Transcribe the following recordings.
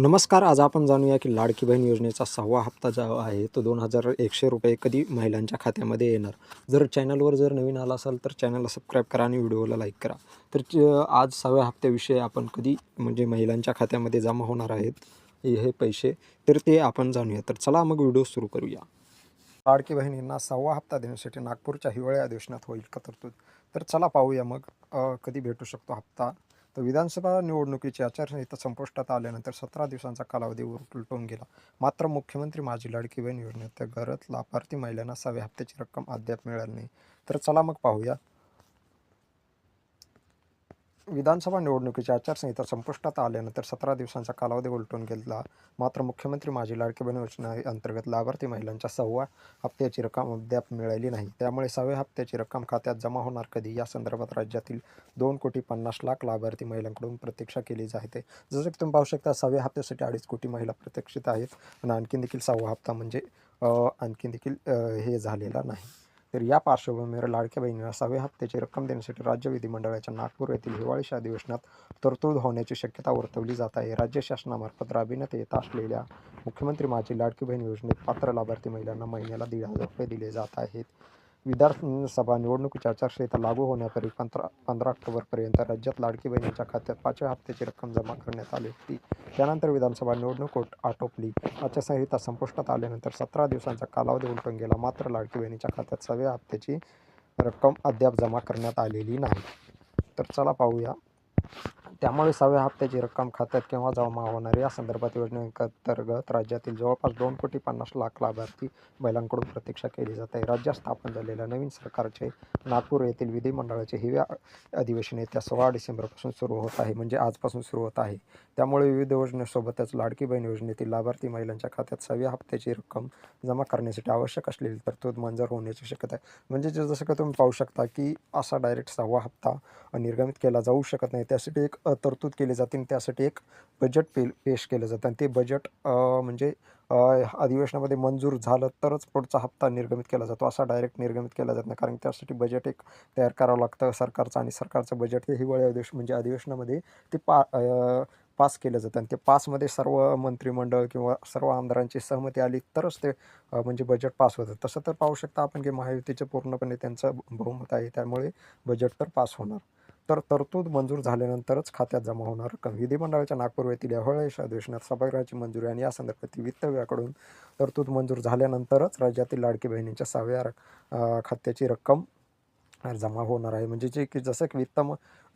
नमस्कार आज आपण जाणूया की लाडकी बहीण योजनेचा सहावा हप्ता जो आहे तो दोन हजार एकशे रुपये कधी महिलांच्या खात्यामध्ये येणार? जर चॅनलवर जर नवीन आला असाल तर चॅनलला सबस्क्राईब करा आणि व्हिडिओला लाईक करा. तर च- आज सहाव्या हप्त्याविषयी आपण कधी म्हणजे महिलांच्या खात्यामध्ये जमा होणार आहेत हे पैसे तर ते आपण जाणूया. तर चला मग व्हिडिओ सुरू करूया. लाडकी बहिणींना सहावा हप्ता देण्यासाठी नागपूरच्या हिवाळ्या अधिवेशनात होईल का तरतूद? तर चला पाहूया मग. कधी भेटू शकतो हप्ता? तर विधानसभा निवडणुकीची आचारसंहिता संपुष्टात आल्यानंतर सतरा दिवसांचा कालावधी उलटून गेला. मात्र मुख्यमंत्री माझी लाडकी बहीण गरज लाभार्थी महिलांना सहाव्या हप्त्याची रक्कम अद्याप मिळाली नाही. तर चला मग पाहूया. विधानसभा निवडणुकीची आचारसंहिता संपुष्टात आल्यानंतर सतरा दिवसांचा कालावधी उलटून गेला. मात्र मुख्यमंत्री माझी लाडकी बहीण योजना अंतर्गत लाभार्थी महिलांच्या सहाव्या हप्त्याची रक्कम अद्याप मिळाली नाही. त्यामुळे सहाव्या हप्त्याची रक्कम खात्यात जमा होणार कधी? या संदर्भात राज्यातील दोन कोटी पन्नास लाख लाभार्थी महिलांकडून प्रतीक्षा केली जाते. जसं की तुम्ही पाहू शकता सहाव्या हप्त्यासाठी अडीच कोटी महिला प्रतीक्षित आहेत आणि आणखीन देखील सहावा हप्ता म्हणजे आणखी आणखीन देखील हे झालेला नाही. तर या पार्श्वभूमीवर लाडक्या बहिणीला सहाव्या हप्त्याची रक्कम देण्यासाठी राज्य विधिमंडळाच्या नागपूर येथील हिवाळीच्या अधिवेशनात तरतूद होण्याची शक्यता वर्तवली जात आहे. राज्य शासनामार्फत राबविण्यात येत असलेल्या मुख्यमंत्री माझी लाडकी बहीण योजनेत पात्र लाभार्थी महिलांना महिन्याला दीड हजार रुपये दिले जात आहेत. विधानसभा निवडणूक आचारसंहिता लागू होण्यापूर्वी पंधरा पंधरा ऑक्टोबरपर्यंत राज्यात लाडकी बहिणीच्या खात्यात पाचव्या हप्त्याची रक्कम जमा करण्यात आली होती. त्यानंतर विधानसभा निवडणूक आटोपली. आचारसंहिता संपुष्टात आल्यानंतर सतरा दिवसांचा कालावधी उलटून गेला. मात्र लाडकी बहिणीच्या खात्यात सहाव्या हप्त्याची रक्कम अद्याप जमा करण्यात आलेली नाही. तर चला पाहूया त्यामुळे सहाव्या हप्त्याची रक्कम खात्यात केव्हा जमा होणार या संदर्भात योजनेअंतर्गत राज्यातील जवळपास दोन कोटी पन्नास लाख लाभार्थी महिलांकडून प्रतीक्षा केली जात आहे. राज्यात स्थापन झालेल्या नवीन सरकारचे नागपूर येथील विधिमंडळाचे हिव्या अधिवेशन येत्या सोळा डिसेंबरपासून सुरू होत आहे म्हणजे आजपासून सुरू होत आहे. त्यामुळे विविध योजनेसोबतच लाडकी बहीण योजनेतील लाभार्थी महिलांच्या खात्यात सहाव्या हप्त्याची रक्कम जमा करण्यासाठी आवश्यक असलेली तरतूद मंजूर होण्याची शक्यता आहे. म्हणजे जसं का तुम्ही पाहू शकता की असा डायरेक्ट सहावा हप्ता निर्गमित केला जाऊ शकत नाही. त्यासाठी एक तरतूद केली जाते आणि त्यासाठी एक बजेट पे पेश केलं जातं. आणि ते बजेट म्हणजे अधिवेशनामध्ये मंजूर झालं तरच पुढचा हप्ता निर्गमित केला जातो. असा डायरेक्ट निर्गमित केला जात नाही. कारण त्यासाठी बजेट एक तयार करावं लागतं सरकारचं आणि सरकारचं बजेट हे हिवाळी अधिवेशन म्हणजे अधिवेशनामध्ये ते पा पास केलं जातं. आणि ते पासमध्ये सर्व मंत्रिमंडळ किंवा सर्व आमदारांची सहमती आली तरच ते म्हणजे बजेट पास होतं. तसं तर पाहू शकता आपण की महायुतीचं पूर्णपणे त्यांचं बहुमत आहे. त्यामुळे बजेट तर पास होणार. तर तरतूद मंजूर झाल्यानंतरच खात्यात जमा होणार रक्कम. विधिमंडळाच्या नागपूर येथील अहळेश अधिवेशनात सभागृहाची मंजुरी आणि या संदर्भात वित्त विभागाकडून तरतूद मंजूर झाल्यानंतरच राज्यातील लाडकी बहिणींच्या सहाव्या खात्याची रक्कम जमा होणार आहे. म्हणजे जे की जसं की वित्त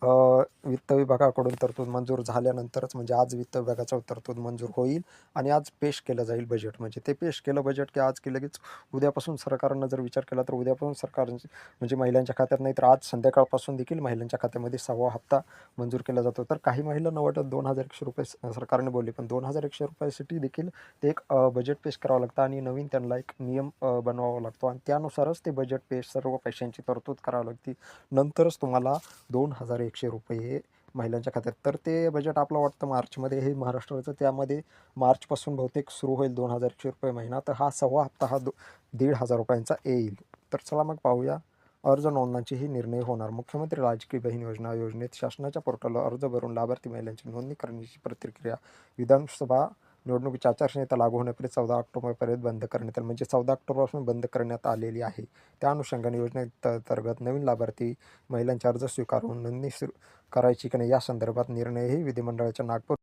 वित्त विभागाकडून तरतूद मंजूर झाल्यानंतरच म्हणजे आज वित्त विभागाचं तरतूद मंजूर होईल आणि आज पेश केलं जाईल बजेट म्हणजे ते पेश केलं बजेट की आज की लगेच उद्यापासून सरकारनं जर विचार केला तर उद्यापासून सरकार म्हणजे महिलांच्या खात्यात नाही तर आज संध्याकाळपासून देखील महिलांच्या खात्यामध्ये सहावा हप्ता मंजूर केला जातो. तर काही महिलांना वाटत दोन हजार एकशे रुपये सरकारने बोलले पण दोन हजार एकशे रुपयासाठी देखील ते एक बजेट पेश करावं लागतं आणि नवीन त्यांना एक नियम बनवावा लागतो. आणि त्यानुसारच ते बजेट पेश सर्व पैशांची तरतूद करावी लागते. नंतरच तुम्हाला दोन हजार एकशे रुपये महिलांच्या खात्यात. तर ते बजेट आपलं वाटतं मार्चमध्ये हे महाराष्ट्राचं त्यामध्ये मार्चपासून बहुतेक सुरू होईल दोन हजार एकशे रुपये महिना. तर हा सव्वा हप्ता हा दो दीड हजार रुपयांचा येईल. तर चला मग पाहूया. अर्ज नोंदणीचेही निर्णय होणार. मुख्यमंत्री राजकीय बहीण योजना योजनेत शासनाच्या पोर्टलवर अर्ज भरून लाभार्थी महिलांची नोंदणी करण्याची प्रतिक्रिया विधानसभा निवडणुकीची आचारसंहिता लागू होण्यापर्यंत चौदा ऑक्टोबरपर्यंत बंद करण्यात आली. म्हणजे चौदा ऑक्टोबरपासून बंद करण्यात आलेली आहे. त्या अनुषंगाने योजनेअंतर्गत नवीन लाभार्थी महिलांचे अर्ज स्वीकारून नोंदणी सुरू करायची की नाही या संदर्भात निर्णयही विधिमंडळाच्या नागपूर